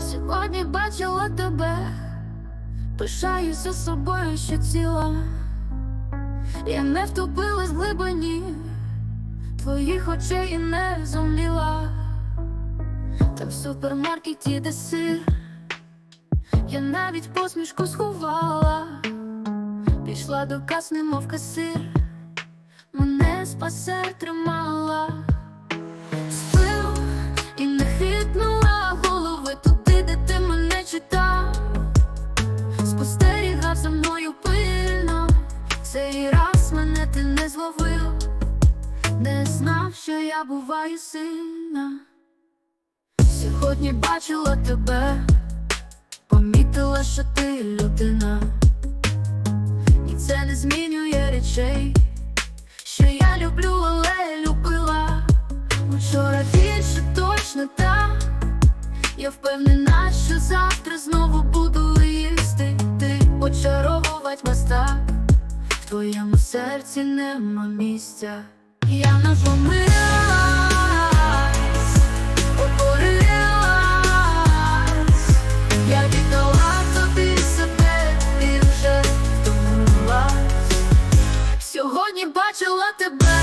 Сьогодні бачила тебе, пишаюся собою, що ціла. Я не втопилась в глибині твоїх очей і не зумліла. Там в супермаркеті, де сир, я навіть посмішку сховала, пішла до кас, немов касир, мене спасе тримала. Ти не знав, що я буваю сильна. Сьогодні бачила тебе, помітила, що ти людина, і це не змінює речей, що я люблю, але любила. Вчора більше точно так. Я впевнена, що завтра знову буду їсти. Ти очаровувати мастак. Твоєму серці нема місця. Я не помилась, покорилась. Я віддала тобі себе втомилась. Сьогодні бачила тебе.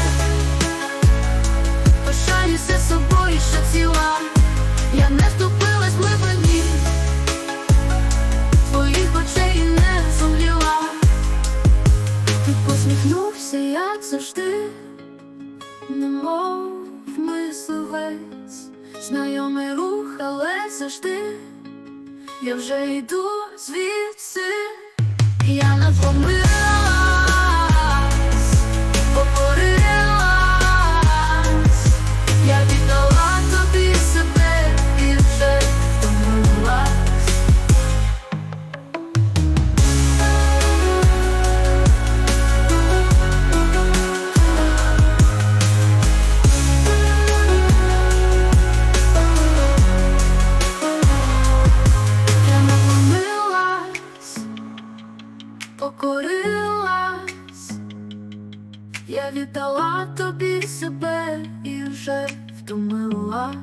Пишаюся собою, що ціла, як завжди, немов мисливець, знайомий рух, але завжди. Я вже йду звідси, покорилась. Я віддала тобі себе і вже втомилась.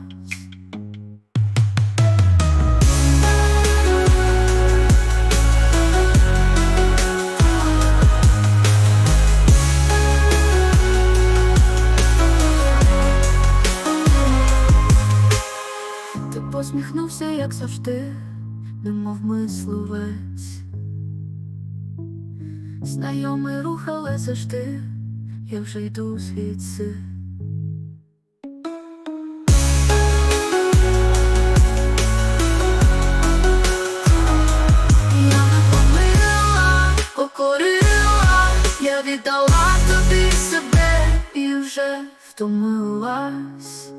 Ти посміхнувся, як завжди, немов мисливець. Знайомий рух, але завжди я вже йду звідси. Я не помила, я віддала тобі себе і вже втомилась.